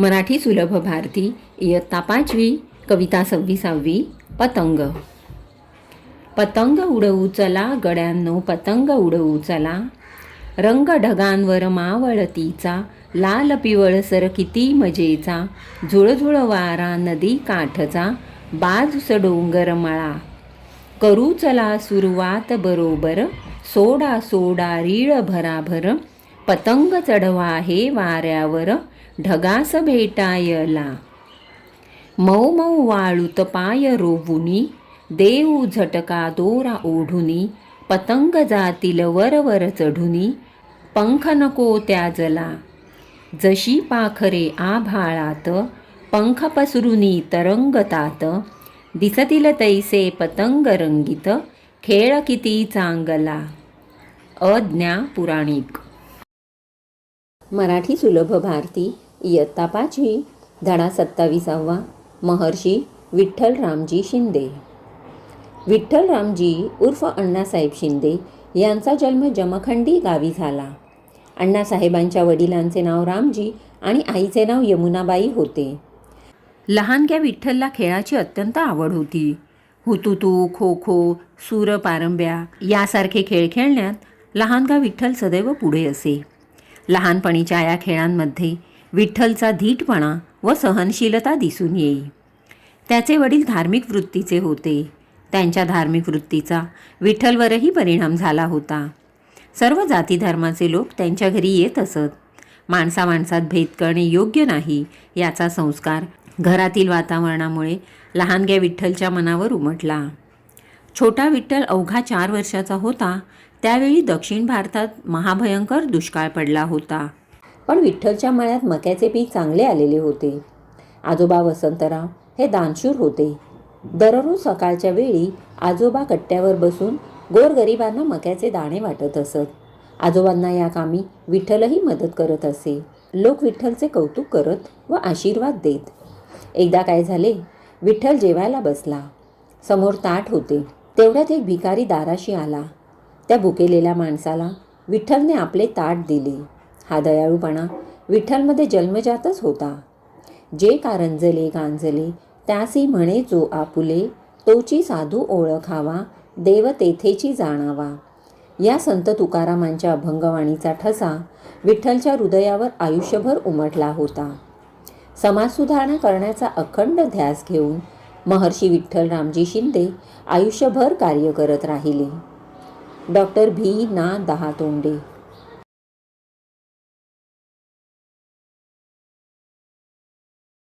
मराठी सुलभ भारती इयत्ता पाचवी कविता सव्वीसावी पतंग. पतंग उडवू चला गड्यांनो पतंग उडवू चला. रंग ढगांवर मावळतीचा लाल पिवळसर किती मजेचा. झुळझुळ वारा नदी काठचा बाजूस डोंगर मळा. करू चला सुरुवात बरोबर सोडा सोडा रीळ भराभर. पतंग चढवा हे वाऱ्यावर ढगास भेटायला. मऊ मऊ वाळूत पाय रोवुनी देऊ झटका दोरा ओढुनी पतंग जातील वरवर चढुनी पंख नको त्याजला. जशी पाखरे आभाळात पंख पसरुनी तरंगतात दिसतील तैसे पतंग रंगीत खेळ किती चांगला. अज्ञा पुराणिक मराठी सुलभ भारती इयत्ता पाचवी धडा सत्तावीसावा महर्षी विठ्ठल रामजी शिंदे. विठ्ठल रामजी उर्फ अण्णासाहेब शिंदे यांचा जन्म जमखंडी गावी झाला. अण्णासाहेबांच्या वडिलांचे नाव रामजी आणि आईचे नाव यमुनाबाई होते. लहानग्या विठ्ठलला खेळाची अत्यंत आवड होती. हुतुतू खो खो सूर पारंब्या यासारखे खेळ खेळण्यात लहानगा विठ्ठल सदैव पुढे असे. लहानपणीच्या या खेळांमध्ये विठ्ठलचा धीटपणा व सहनशीलता दिसून येई. त्याचे वडील धार्मिक वृत्तीचे होते. त्यांच्या धार्मिक वृत्तीचा विठ्ठलवरही परिणाम झाला होता. सर्व जाती धर्माचे लोक त्यांच्या घरी येत असत. माणसा माणसात भेद करणे योग्य नाही याचा संस्कार घरातील वातावरणामुळे लहानग्या विठ्ठलच्या मनावर उमटला. छोटा विठ्ठल अवघा चार वर्षाचा होता. त्यावेळी दक्षिण भारतात महाभयंकर दुष्काळ पडला होता. पण विठ्ठलच्या मळ्यात मक्याचे पीक चांगले आलेले होते. आजोबा वसंतराव हे दानशूर होते. दररोज सकाळच्या वेळी आजोबा कट्ट्यावर बसून गोरगरिबांना मक्याचे दाणे वाटत असत. आजोबांना या कामी विठ्ठलही मदत करत असे. लोक विठ्ठलचे कौतुक करत व आशीर्वाद देत. एकदा काय झाले विठ्ठल जेवायला बसला. समोर ताट होते. तेवढ्यात एक भिकारी दाराशी आला. त्या भुकेलेल्या माणसाला विठ्ठलने आपले ताट दिले. हा दयाळूपणा विठ्ठलमध्ये जन्मजातच होता. जे कारंजले गांजले त्यासी म्हणे जो आपुले तोची साधू ओळखावा देव तेथेची जाणावा. या संत तुकारामांच्या अभंगवाणीचा ठसा विठ्ठलच्या हृदयावर आयुष्यभर उमटला होता. समाजसुधारणा करण्याचा अखंड ध्यास घेऊन महर्षी विठ्ठल रामजी शिंदे आयुष्यभर कार्य करत राहिले. डॉक्टर भी ना दहा तोंडे